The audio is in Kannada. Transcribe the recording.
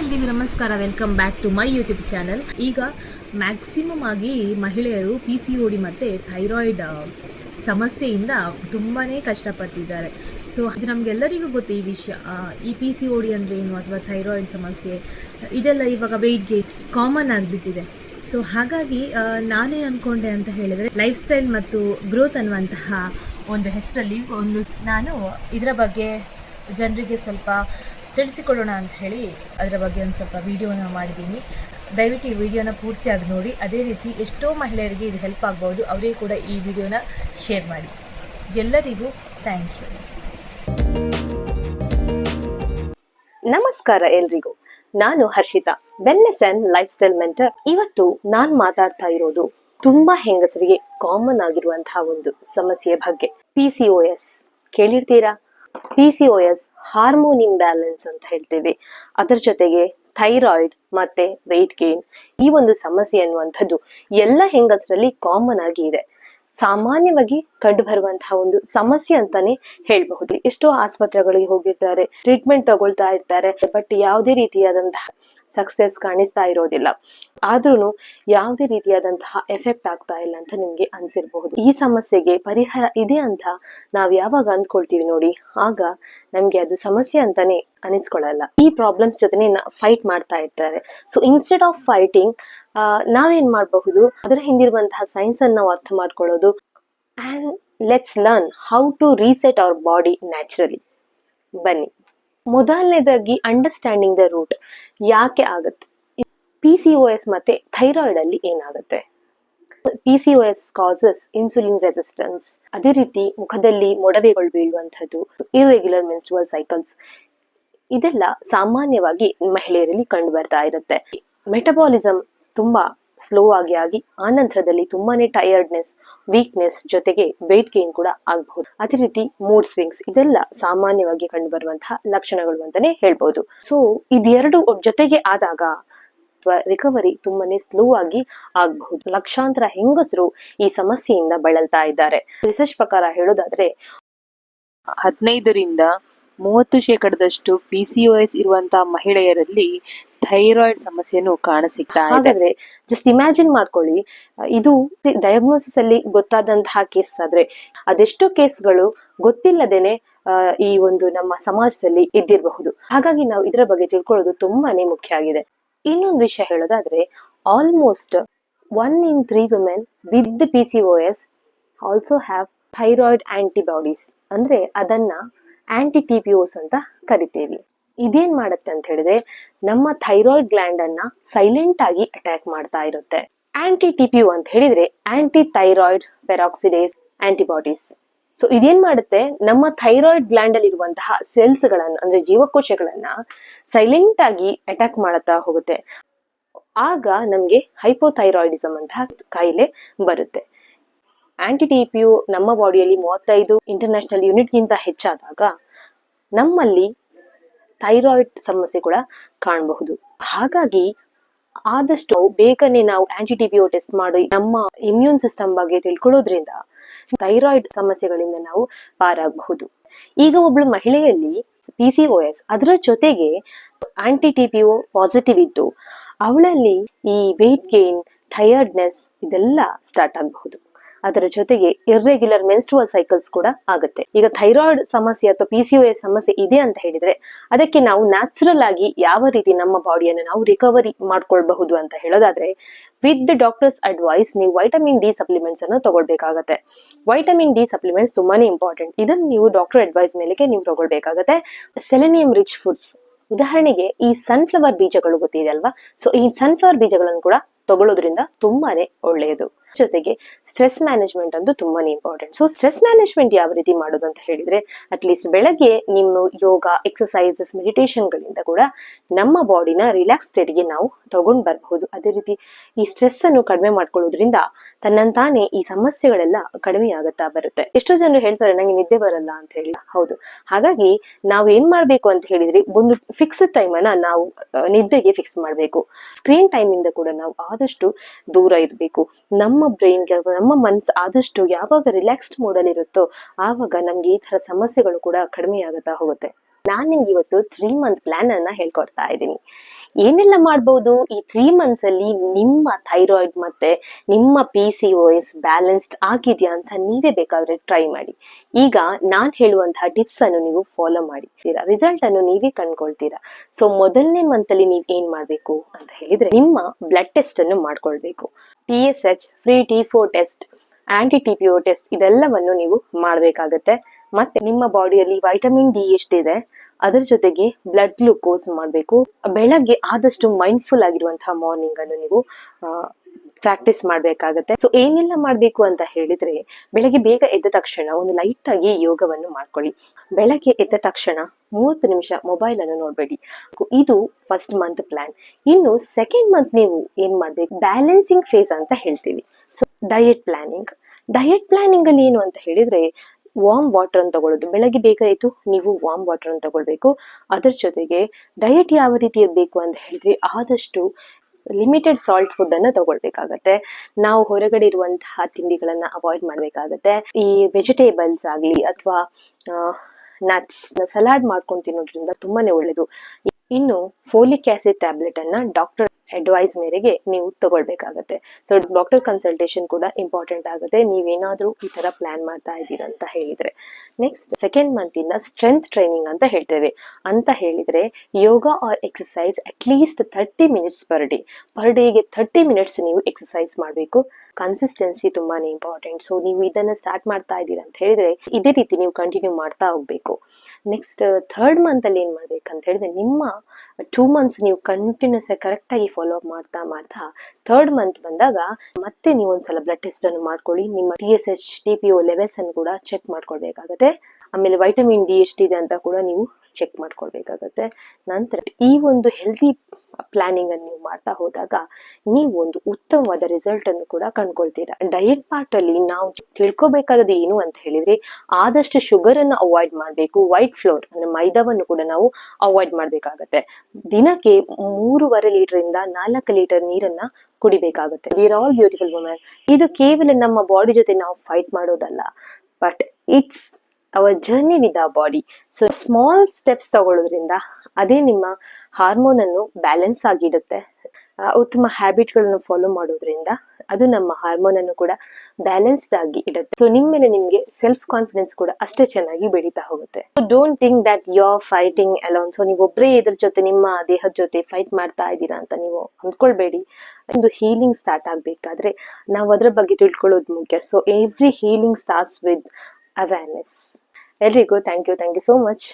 ಎಲ್ರಿಗೂ ನಮಸ್ಕಾರ. Welcome back to my YouTube channel ಈಗ ಮ್ಯಾಕ್ಸಿಮಮ್ ಆಗಿ ಮಹಿಳೆಯರು ಪಿ ಸಿ ಒ ಡಿ ಮತ್ತು ಥೈರಾಯ್ಡ್ ಸಮಸ್ಯೆಯಿಂದ ತುಂಬಾ ಕಷ್ಟಪಡ್ತಿದ್ದಾರೆ. ಸೊ ಅದು ನಮಗೆಲ್ಲರಿಗೂ ಗೊತ್ತು ಈ ವಿಷಯ ಈ ಪಿ ಸಿ ಒ ಡಿ ಅಂದರೆ ಏನು ಅಥವಾ ಥೈರಾಯ್ಡ್ ಸಮಸ್ಯೆ, ಇದೆಲ್ಲ ಇವಾಗ ವೆಯ್ಟ್ ಗೇಟ್ ಕಾಮನ್ ಆಗಿಬಿಟ್ಟಿದೆ. ಸೊ ಹಾಗಾಗಿ ನಾನೇ ಅಂದ್ಕೊಂಡೆ ಅಂತ ಹೇಳಿದರೆ ಲೈಫ್ ಸ್ಟೈಲ್ ಮತ್ತು ಗ್ರೋತ್ ಅನ್ನುವಂತಹ ಒಂದು ಹೆಸರಲ್ಲಿ ಒಂದು ನಾನು ಇದರ ಬಗ್ಗೆ ಜನರಿಗೆ ಸ್ವಲ್ಪ ತಿಳಿಸಿಕೊಳ್ಳೋಣ ಅಂತ ಹೇಳಿ ಅದರ ಬಗ್ಗೆ ಒಂದು ಸ್ವಲ್ಪ ವಿಡಿಯೋನ ಮಾಡಿದ್ದೀನಿ. ದಯವಿಟ್ಟು ಈ ವಿಡಿಯೋನ ಪೂರ್ತಿಯಾಗಿ ನೋಡಿ. ಅದೇ ರೀತಿ ಎಷ್ಟೋ ಮಹಿಳೆಯರಿಗೆ ಇದು ಹೆಲ್ಪ್ ಆಗ್ಬೋದು ಅವರೇ ಕೂಡ ಈ ವಿಡಿಯೋನ ಶೇರ್ ಮಾಡಿ. ಎಲ್ಲರಿಗೂ ಥ್ಯಾಂಕ್ ಯು ನಮಸ್ಕಾರ ಎಲ್ರಿಗೂ. ನಾನು Harshita wellness and life style mentor ಇವತ್ತು ನಾನು ಮಾತಾಡ್ತಾ ಇರೋದು ತುಂಬಾ ಹೆಂಗಸರಿಗೆ ಕಾಮನ್ ಆಗಿರುವಂತಹ ಒಂದು ಸಮಸ್ಯೆಯ ಬಗ್ಗೆ. P C O S ಕೇಳಿರ್ತೀರಾ? P C O S hormone imbalance ಅಂತ ಹೇಳ್ತೀವಿ. ಅದರ ಜೊತೆಗೆ ಥೈರಾಯ್ಡ್ ಮತ್ತೆ ವೆಯ್ಟ್ ಗೇನ್ ಈ ಒಂದು ಸಮಸ್ಯೆ ಅನ್ನುವಂಥದ್ದು ಎಲ್ಲ ಹೆಂಗಸರಲ್ಲಿ ಕಾಮನ್ ಆಗಿ ಇದೆ. ಸಾಮಾನ್ಯವಾಗಿ ಕಂಡು ಬರುವಂತಹ ಒಂದು ಸಮಸ್ಯೆ ಅಂತಾನೆ ಹೇಳ್ಬಹುದು. ಎಷ್ಟೋ ಆಸ್ಪತ್ರೆಗಳಿಗೆ ಹೋಗಿರ್ತಾರೆ ಟ್ರೀಟ್ಮೆಂಟ್ ತಗೊಳ್ತಾ ಇರ್ತಾರೆ ಬಟ್ ಯಾವುದೇ ರೀತಿಯಾದಂತಹ ಸಕ್ಸೆಸ್ ಕಾಣಿಸ್ತಾ ಇರೋದಿಲ್ಲ. ಆದ್ರೂ ಯಾವುದೇ ರೀತಿಯಾದಂತಹ ಎಫೆಕ್ಟ್ ಆಗ್ತಾ ಇಲ್ಲ ಅಂತ ನಿಮ್ಗೆ ಅನ್ಸಿರ್ಬಹುದು. ಈ ಸಮಸ್ಯೆಗೆ ಪರಿಹಾರ ಇದೆ ಅಂತ ನಾವ್ ಯಾವಾಗ ಅಂದ್ಕೊಳ್ತೀವಿ ನೋಡಿ, ಆಗ ನಮ್ಗೆ ಅದು ಸಮಸ್ಯೆ ಅಂತಾನೆ ಅನಿಸ್ಕೊಳ್ಳಲ್ಲ. ಈ ಪ್ರಾಬ್ಲಮ್ಸ್ ಜೊತೆ ಫೈಟ್ ಮಾಡ್ತಾ ಇರ್ತಾರೆ. ಸೊ ಇನ್ಸ್ಟೆಡ್ ಆಫ್ ಫೈಟಿಂಗ್ ನಾವೇನ್ ಮಾಡಬಹುದು? ಅದರ ಹಿಂದಿರುವಂತಹ ಸೈನ್ಸ್ ಅನ್ನು ನಾವು ಅರ್ಥ ಮಾಡ್ಕೊಳ್ಳೋದು and let's learn how to reset our body naturally ಬನ್ನಿ. ಮೊದಲನೇದಾಗಿ ಅಂಡರ್ಸ್ಟ್ಯಾಂಡಿಂಗ್ ದ ರೂಟ್ ಯಾಕೆ ಆಗುತ್ತೆ? ಪಿ ಸಿ ಒ ಎಸ್ ಮತ್ತೆ ಥೈರಾಯ್ಡ್ ಅಲ್ಲಿ ಏನಾಗುತ್ತೆ? P C O S causes insulin resistance ಅದೇ ರೀತಿ ಮುಖದಲ್ಲಿ ಮೊಡವೆಗಳು ಬೀಳುವಂಥದ್ದು ಇರ್ರೆಗ್ಯುಲರ್ ಮೆನ್ಸ್ಟ್ರುವಲ್ ಸೈಕಲ್ಸ್ ಇದೆಲ್ಲ ಸಾಮಾನ್ಯವಾಗಿ ಮಹಿಳೆಯರಲ್ಲಿ ಕಂಡು ಬರ್ತಾ ಇರುತ್ತೆ. ಮೆಟಬಾಲಿಸಮ್ ತುಂಬಾ ಸ್ಲೋ ಆಗಿ ಆಗಿ ಆ ನಂತರದಲ್ಲಿ ತುಂಬಾನೇ ಟಯರ್ಡ್ನೆಸ್ ವೀಕ್ನೆಸ್ ಜೊತೆಗೆ ವೆಯ್ಟ್ ಗೇನ್ ಕೂಡ ಆಗಬಹುದು. ಅದೇ ರೀತಿ ಮೂಡ್ ಸ್ವಿಂಗ್ಸ್ ಇದೆಲ್ಲ ಸಾಮಾನ್ಯವಾಗಿ ಕಂಡು ಬರುವಂತಹ ಲಕ್ಷಣಗಳು ಅಂತಾನೆ ಹೇಳ್ಬಹುದು ಸೊ ಇದೆರಡು ಜೊತೆಗೆ ಆದಾಗ ರಿಕವರಿ ತುಂಬಾನೇ ಸ್ಲೋ ಆಗಿ ಆಗಬಹುದು. ಲಕ್ಷಾಂತರ ಹೆಂಗಸರು ಈ ಸಮಸ್ಯೆಯಿಂದ ಬಳಲ್ತಾ ಇದ್ದಾರೆ. ರಿಸರ್ಚ್ ಪ್ರಕಾರ ಹೇಳೋದಾದ್ರೆ ಹದಿನೈದರಿಂದ ಮೂವತ್ತು ಶೇಕಡದಷ್ಟು ಪಿ ಸಿ ಎಸ್ ಇರುವಂತಹ ಮಹಿಳೆಯರಲ್ಲಿ ಥೈರಾಯ್ಡ್ ಸಮಸ್ಯೆಯನ್ನು ಕಾಣಸಿಗ್ತಾ ಇದೆ. ಜಸ್ಟ್ ಇಮ್ಯಾಜಿನ್ ಮಾಡ್ಕೊಳ್ಳಿ, ಇದು ಡಯಾಗ್ನೋಸಿಸ್ ಅಲ್ಲಿ ಗೊತ್ತಾದಂತಹ ಕೇಸ್ ಆದ್ರೆ ಅದೆಷ್ಟೋ ಕೇಸ್ಗಳು ಗೊತ್ತಿಲ್ಲದೇನೆ ಈ ಒಂದು ನಮ್ಮ ಸಮಾಜದಲ್ಲಿ ಇದ್ದಿರಬಹುದು. ಹಾಗಾಗಿ ನಾವು ಇದರ ಬಗ್ಗೆ ತಿಳ್ಕೊಳ್ಳೋದು ತುಂಬಾನೇ ಮುಖ್ಯ ಆಗಿದೆ. ಇನ್ನೊಂದು ವಿಷಯ ಹೇಳೋದಾದ್ರೆ almost one in three women with P C O S also have thyroid antibodies ಅಂದ್ರೆ ಅದನ್ನ ಆಂಟಿ ಟಿ ಪಿ ಓಸ್ ಅಂತ ಕರಿತೇವೆ. ಇದೇನ್ ಮಾಡುತ್ತೆ ಅಂತ ಹೇಳಿದ್ರೆ, ನಮ್ಮ ಥೈರಾಯ್ಡ್ ಗ್ಲ್ಯಾಂಡ್ ಅನ್ನ ಸೈಲೆಂಟ್ ಆಗಿ ಅಟ್ಯಾಕ್ ಮಾಡ್ತಾ ಇರುತ್ತೆ. ಆಂಟಿ ಟಿಪಿಒ ಅಂತ ಹೇಳಿದ್ರೆ anti thyroid peroxidase antibodies so ಇದೇನ್ ಮಾಡುತ್ತೆ, ನಮ್ಮ ಥೈರಾಯ್ಡ್ ಗ್ಲ್ಯಾಂಡ್ ಅಲ್ಲಿ ಇರುವಂತಹ ಸೆಲ್ಸ್ ಗಳನ್ನ, ಅಂದ್ರೆ ಜೀವಕೋಶಗಳನ್ನ ಸೈಲೆಂಟ್ ಆಗಿ ಅಟ್ಯಾಕ್ ಮಾಡುತ್ತಾ ಹೋಗುತ್ತೆ. ಆಗ ನಮ್ಗೆ ಹೈಪೋಥೈರಾಯ್ಡಿಸಮ್ ಅಂತಹ ಕಾಯಿಲೆ ಬರುತ್ತೆ. ಆಂಟಿ ಟಿ ಪಿ ಯು ನಮ್ಮ ಬಾಡಿಯಲ್ಲಿ ಮೂವತ್ತೈದು ಇಂಟರ್ನ್ಯಾಷನಲ್ ಯೂನಿಟ್ಗಿಂತ ಹೆಚ್ಚಾದಾಗ ನಮ್ಮಲ್ಲಿ ಥೈರಾಯ್ಡ್ ಸಮಸ್ಯೆ ಕೂಡ ಕಾಣಬಹುದು. ಹಾಗಾಗಿ ಆದಷ್ಟು ಬೇಗನೆ ನಾವು ಆಂಟಿ ಟಿ ಪಿ ಟೆಸ್ಟ್ ಮಾಡಿ ನಮ್ಮ ಇಮ್ಯೂನ್ ಸಿಸ್ಟಮ್ ಬಗ್ಗೆ ತಿಳ್ಕೊಳ್ಳೋದ್ರಿಂದ ಥೈರಾಯ್ಡ್ ಸಮಸ್ಯೆಗಳಿಂದ ನಾವು ಪಾರಾಗಬಹುದು. ಈಗ ಒಬ್ಳು ಮಹಿಳೆಯಲ್ಲಿ ಪಿ ಸಿ ಒ ಎಸ್ ಅದರ ಜೊತೆಗೆ anti T P O positive ಇದ್ದು, ಅವಳಲ್ಲಿ ಈ ವೆಯ್ಟ್ ಗೇನ್ ಟಯರ್ಡ್ನೆಸ್ ಇದೆಲ್ಲ ಸ್ಟಾರ್ಟ್ ಆಗಬಹುದು. ಅದರ ಜೊತೆಗೆ ಇರ್ರೆಗ್ಯುಲರ್ ಮೆನ್ಸ್ಟ್ರುವಲ್ ಸೈಕಲ್ಸ್ ಕೂಡ ಆಗುತ್ತೆ. ಈಗ ಥೈರಾಯ್ಡ್ ಸಮಸ್ಯೆ ಅಥವಾ ಪಿ ಸಿ ಸಮಸ್ಯೆ ಇದೆ ಅಂತ ಹೇಳಿದ್ರೆ, ಅದಕ್ಕೆ ನಾವು ನ್ಯಾಚುರಲ್ ಆಗಿ ಯಾವ ರೀತಿ ನಮ್ಮ ಬಾಡಿಯನ್ನು ನಾವು ರಿಕವರಿ ಮಾಡ್ಕೊಳ್ಬಹುದು ಅಂತ ಹೇಳೋದಾದ್ರೆ ವಿತ್ ದ ಡಾಕ್ಟರ್ಸ್ ಅಡ್ವೈಸ್ ನೀವು ವೈಟಮಿನ್ ಡಿ ಸಪ್ಲಿಮೆಂಟ್ಸ್ ಅನ್ನು ತಗೊಳ್ಬೇಕಾಗತ್ತೆ. ವೈಟಮಿನ್ ಡಿ ಸಪ್ಲಿಮೆಂಟ್ಸ್ ತುಂಬಾನೇ ಇಂಪಾರ್ಟೆಂಟ್ ಇದನ್ನು ನೀವು ಡಾಕ್ಟರ್ ಅಡ್ವೈಸ್ ಮೇಲೆ ನೀವು ತಗೊಳ್ಬೇಕಾಗತ್ತೆ. ಸೆಲೆನಿಯಂ ರಿಚ್ ಫುಡ್ಸ್ ಉದಾಹರಣೆಗೆ ಈ ಸನ್ಫ್ಲವರ್ ಬೀಜಗಳು ಗೊತ್ತಿದೆ ಅಲ್ವಾ? ಸೊ ಈ ಸನ್ಫ್ಲವರ್ ಬೀಜಗಳನ್ನು ಕೂಡ ತಗೊಳ್ಳೋದ್ರಿಂದ ತುಂಬಾನೇ ಒಳ್ಳೆಯದು. ಜೊತೆಗೆ ಸ್ಟ್ರೆಸ್ ಮ್ಯಾನೇಜ್ಮೆಂಟ್ ಅಂತೂ ತುಂಬಾನೇ ಇಂಪಾರ್ಟೆಂಟ್ ಸೊ ಸ್ಟ್ರೆಸ್ ಮ್ಯಾನೇಜ್ಮೆಂಟ್ ಯಾವ ರೀತಿ ಮಾಡೋದು ಅಂತ ಹೇಳಿದ್ರೆ ಅಟ್ಲೀಸ್ಟ್ ಬೆಳಗ್ಗೆ ನಿಮ್ಮ ಯೋಗ ಎಕ್ಸಸೈಸಸ್ ಗಳಿಂದ ಕೂಡ ನಮ್ಮ ಬಾಡಿನ ರಿಲ್ಯಾಕ್ಸ್ ಸ್ಟೇಟ್ಗೆ ನಾವು ತಗೊಂಡ್ ಬರಬಹುದು. ಅದೇ ರೀತಿ ಈ ಸ್ಟ್ರೆಸ್ ಅನ್ನು ಕಡಿಮೆ ಮಾಡ್ಕೊಳ್ಳೋದ್ರಿಂದ ತನ್ನಂತಾನೆ ಈ ಸಮಸ್ಯೆಗಳೆಲ್ಲ ಕಡಿಮೆ ಆಗುತ್ತಾ ಬರುತ್ತೆ. ಎಷ್ಟೋ ಜನರು ಹೇಳ್ತಾರೆ, ನಂಗೆ ನಿದ್ದೆ ಬರಲ್ಲ ಅಂತ ಹೇಳಿ. ಹೌದು. ಹಾಗಾಗಿ ನಾವು ಏನ್ ಮಾಡ್ಬೇಕು ಅಂತ ಹೇಳಿದ್ರೆ, ಒಂದು ಫಿಕ್ಸ್ಡ್ ಟೈಮ್ ಅನ್ನ ನಾವು ನಿದ್ದೆಗೆ ಫಿಕ್ಸ್ ಮಾಡ್ಬೇಕು. ಸ್ಕ್ರೀನ್ ಟೈಮ್ ಇಂದ ಕೂಡ ನಾವು ಆದಷ್ಟು ದೂರ ಇರಬೇಕು. ನಮ್ಮ ಬ್ರೈನ್ಗೆ ನಮ್ಮ ಮನ್ಸು, ಆದಷ್ಟು ಯಾವಾಗ ರಿಲ್ಯಾಕ್ಸ್ಡ್ ಮೂಡಲ್ಲಿರುತ್ತೋ ಆವಾಗ ನಮ್ಗೆ ಈ ತರ ಸಮಸ್ಯೆಗಳು ಕೂಡ ಕಡಿಮೆ ಆಗುತ್ತಾ ಹೋಗುತ್ತೆ. ನಾನು ನಿಮ್ಗೆ ಇವತ್ತು ತ್ರೀ ಮಂತ್ ಪ್ಲಾನ್ ಅನ್ನ ಹೇಳ್ಕೊಡ್ತಾ ಇದ್ದೀನಿ. ಏನೆಲ್ಲ ಮಾಡ್ಬೋದು? ಈ ತ್ರೀ ಮಂತ್ಸ್ ಅಲ್ಲಿ ನಿಮ್ಮ ಥೈರಾಯ್ಡ್ ಮತ್ತೆ ನಿಮ್ಮ P C O S balanced ಆಗಿದೆಯಾ ಅಂತ ನೀವೇ ಬೇಕಾದ್ರೆ ಟ್ರೈ ಮಾಡಿ. ಈಗ ನಾನ್ ಹೇಳುವಂತಹ ಟಿಪ್ಸ್ ಅನ್ನು ನೀವು ಫಾಲೋ ಮಾಡಿದ್ದೀರಾ? ರಿಸಲ್ಟ್ ಅನ್ನು ನೀವೇ ಕಂಡ್ಕೊಳ್ತೀರಾ? ಸೊ ಮೊದಲನೇ ಮಂತ್ ಅಲ್ಲಿ ನೀವು ಏನ್ ಮಾಡ್ಬೇಕು ಅಂತ ಹೇಳಿದ್ರೆ ನಿಮ್ಮ ಬ್ಲಡ್ ಟೆಸ್ಟ್ ಅನ್ನು ಮಾಡ್ಕೊಳ್ಬೇಕು. T S H free T four test anti T P test ಇದೆಲ್ಲವನ್ನು ನೀವು ಮಾಡಬೇಕಾಗತ್ತೆ. ಮತ್ತೆ ನಿಮ್ಮ ಬಾಡಿಯಲ್ಲಿ ವೈಟಮಿನ್ ಡಿ ಎಷ್ಟಿದೆ, ಅದರ ಜೊತೆಗೆ ಬ್ಲಡ್ ಗ್ಲೂಕೋಸ್ ಮಾಡಬೇಕು. ಬೆಳಗ್ಗೆ ಆದಷ್ಟು ಮೈಂಡ್ಫುಲ್ ಆಗಿರುವಂತಹ ಮಾರ್ನಿಂಗ್ ಅನ್ನು ನೀವು ಪ್ರಾಕ್ಟೀಸ್ ಮಾಡಬೇಕಾಗತ್ತೆ. ಸೊ ಏನೆಲ್ಲ ಮಾಡಬೇಕು ಅಂತ ಹೇಳಿದ್ರೆ, ಬೆಳಗ್ಗೆ ಬೇಗ ಎದ್ದ ತಕ್ಷಣ ಒಂದು ಲೈಟ್ ಆಗಿ ಯೋಗವನ್ನು ಮಾಡ್ಕೊಳ್ಳಿ. ಬೆಳಗ್ಗೆ ಎದ್ದ ತಕ್ಷಣ ಮೂವತ್ತು ನಿಮಿಷ ಮೊಬೈಲ್ ಅನ್ನು ನೋಡಬೇಡಿ. ಇದು ಫಸ್ಟ್ ಮಂತ್ ಪ್ಲಾನ್ ಇನ್ನು ಸೆಕೆಂಡ್ ಮಂತ್ ನೀವು ಏನ್ ಮಾಡ್ಬೇಕು? ಬ್ಯಾಲೆನ್ಸಿಂಗ್ ಫೇಸ್ ಅಂತ ಹೇಳ್ತೀವಿ. So diet planning diet planning ಅಲ್ಲಿ ಏನು ಅಂತ ಹೇಳಿದ್ರೆ ವಾರ್ಮ್ ವಾಟರ್ ಅನ್ನು ತಗೊಳ್ಳೋದು. ಬೆಳಗ್ಗೆ ಬೇಕಾಯಿತು ನೀವು ವಾರ್ಮ್ ವಾಟರ್ ಅನ್ನು ತಗೊಳ್ಬೇಕು. ಅದರ ಜೊತೆಗೆ ಡಯಟ್ ಯಾವ ರೀತಿ ಇರಬೇಕು ಅಂತ ಹೇಳಿದ್ರೆ ಆದಷ್ಟು ಲಿಮಿಟೆಡ್ ಸಾಲ್ಟ್ ಫುಡ್ ಅನ್ನ ತಗೊಳ್ಬೇಕಾಗತ್ತೆ. ನಾವು ಹೊರಗಡೆ ಇರುವಂತಹ ತಿಂಡಿಗಳನ್ನ ಅವಾಯ್ಡ್ ಮಾಡ್ಬೇಕಾಗತ್ತೆ. ಈ ವೆಜಿಟೇಬಲ್ಸ್ ಆಗ್ಲಿ ಅಥವಾ ನಟ್ಸ್ ಸಲಾಡ್ ಮಾಡ್ಕೊಂಡು ತಿನ್ನೋದ್ರಿಂದ ತುಂಬಾನೇ ಒಳ್ಳೇದು. ಇನ್ನು ಫೋಲಿಕ್ ಆಸಿಡ್ ಟ್ಯಾಬ್ಲೆಟ್ ಅನ್ನ ಡಾಕ್ಟರ್ ಅಡ್ವೈಸ್ ಮೇರೆಗೆ ನೀವು ತಗೊಳ್ಬೇಕಾಗತ್ತೆ. ಸೊ ಡಾಕ್ಟರ್ ಕನ್ಸಲ್ಟೇಷನ್ ಕೂಡ ಇಂಪಾರ್ಟೆಂಟ್ ಆಗುತ್ತೆ. ನೀವೇನಾದ್ರೂ ಈ ತರ ಪ್ಲಾನ್ ಮಾಡ್ತಾ ಇದ್ದೀರಾ ಅಂತ ಹೇಳಿದ್ರೆ. ನೆಕ್ಸ್ಟ್ ಸೆಕೆಂಡ್ ಮಂತ್ ಇಂದ ಸ್ಟ್ರೆಂತ್ ಟ್ರೈನಿಂಗ್ ಅಂತ ಹೇಳ್ತೇವೆ. ಅಂತ ಹೇಳಿದ್ರೆ yoga or exercise at least thirty minutes per day per ಡೇಗೆ ಥರ್ಟಿ ಮಿನಿಟ್ಸ್ ನೀವು ಎಕ್ಸಸೈಸ್ ಮಾಡಬೇಕು. ಕನ್ಸಿಸ್ಟೆನ್ಸಿ ತುಂಬಾನೇ ಇಂಪಾರ್ಟೆಂಟ್ ಸೊ ನೀವು ಇದನ್ನ ಸ್ಟಾರ್ಟ್ ಮಾಡ್ತಾ ಇದ್ದೀರಾ ಅಂತ ಹೇಳಿದ್ರೆ, ಇದೇ ರೀತಿ ನೀವು ಕಂಟಿನ್ಯೂ ಮಾಡ್ತಾ ಹೋಗ್ಬೇಕು. ನೆಕ್ಸ್ಟ್ ಥರ್ಡ್ ಮಂತ್ ಅಲ್ಲಿ ಏನ್ ಮಾಡ್ಬೇಕಂತ ಹೇಳಿದ್ರೆ ನಿಮ್ಮ ಟೂ ಮಂತ್ಸ್ ನೀವು ಕಂಟಿನ್ಯೂಸ್ ಆಗಿ ಫಾಲೋ ಅಪ್ ಮಾಡ್ತಾ ಮಾಡ್ತಾ ಥರ್ಡ್ ಮಂತ್ ಬಂದಾಗ ಮತ್ತೆ ನೀವು ಒಂದ್ಸಲ ಬ್ಲಡ್ ಟೆಸ್ಟ್ ಅನ್ನು ಮಾಡ್ಕೊಳ್ಳಿ. ನಿಮ್ಮ T S H T P O levels ಅನ್ನು ಕೂಡ ಚೆಕ್ ಮಾಡ್ಕೊಳ್ಬೇಕಾಗತ್ತೆ. ಆಮೇಲೆ ವೈಟಮಿನ್ ಡಿ ಎಷ್ಟಿದೆ ಅಂತ ಕೂಡ ನೀವು ಚೆಕ್ ಮಾಡ್ಕೊಳ್ಬೇಕಾಗತ್ತೆ. ನಂತರ ಈ ಒಂದು ಹೆಲ್ದಿ ಪ್ಲಾನಿಂಗ್ ಅನ್ನು ನೀವು ಮಾಡ್ತಾ ಹೋದಾಗ ನೀವು ಒಂದು ಉತ್ತಮವಾದ ರಿಸಲ್ಟ್ ಅನ್ನು ಕೂಡ ಕಂಡ್ಕೊಳ್ತೀರಾ. ಡಯಟ್ ಪಾರ್ಟ್ ಅಲ್ಲಿ ನಾವು ತಿಳ್ಕೊಬೇಕಾದದ್ದು ಏನು ಅಂತ ಹೇಳಿದ್ರೆ ಆದಷ್ಟು ಶುಗರ್ ಅನ್ನು ಅವಾಯ್ಡ್ ಮಾಡಬೇಕು ವೈಟ್ ಫ್ಲೋರ್ ಅಂದ್ರೆ ಮೈದಾವನ್ನು ಕೂಡ ನಾವು ಅವಾಯ್ಡ್ ಮಾಡಬೇಕಾಗತ್ತೆ. ದಿನಕ್ಕೆ ಮೂರುವರೆ ಲೀಟರ್ ಇಂದ ನಾಲ್ಕು ಲೀಟರ್ ನೀರನ್ನ ಕುಡಿಬೇಕಾಗುತ್ತೆ. ವಿರ್ ಆಲ್ ಬ್ಯೂಟಿಫುಲ್ ವುಮೆನ್ ಇದು ಕೇವಲ ನಮ್ಮ ಬಾಡಿ ಜೊತೆ ನಾವು ಫೈಟ್ ಮಾಡೋದಲ್ಲ. But it's our journey with ಆ ಬಾಡಿ ಸೊ ಸ್ಮಾಲ್ ಸ್ಟೆಪ್ಸ್ ತಗೊಳ್ಳೋದ್ರಿಂದ ಅದೇ ನಿಮ್ಮ ಹಾರ್ಮೋನ್ ಅನ್ನು ಬ್ಯಾಲೆನ್ಸ್ ಆಗಿಡುತ್ತೆ ಉತ್ತಮ ಉತ್ತಮ ಹ್ಯಾಬಿಟ್ಗಳನ್ನು ಫಾಲೋ ಮಾಡೋದ್ರಿಂದ ಅದು ನಮ್ಮ ಹಾರ್ಮೋನ್ ಅನ್ನು ಕೂಡ ಬ್ಯಾಲೆನ್ಸ್ಡ್ ಆಗಿ ಇಡುತ್ತೆ. ಸೊ ನಿಮ್ಮ ಮೇಲೆ ನಿಮ್ಗೆ ಸೆಲ್ಫ್ ಕಾನ್ಫಿಡೆನ್ಸ್ ಕೂಡ ಅಷ್ಟೇ ಚೆನ್ನಾಗಿ ಬೆಳೀತಾ ಹೋಗುತ್ತೆ. Don't think that you are fighting alone so ನೀವು ಒಬ್ಬರೇ ಇದ್ರ ಜೊತೆ, ನಿಮ್ಮ ದೇಹದ ಜೊತೆ ಫೈಟ್ ಮಾಡ್ತಾ ಇದ್ದೀರಾ ಅಂತ ನೀವು ಅಂದ್ಕೊಳ್ಬೇಡಿ. ಒಂದು ಹೀಲಿಂಗ್ ಸ್ಟಾರ್ಟ್ ಆಗ್ಬೇಕಾದ್ರೆ ನಾವು ಅದರ ಬಗ್ಗೆ ತಿಳ್ಕೊಳ್ಳೋದು ಮುಖ್ಯ. So every healing starts with awareness ಎಲ್ರಿಗೂ thank you thank you so much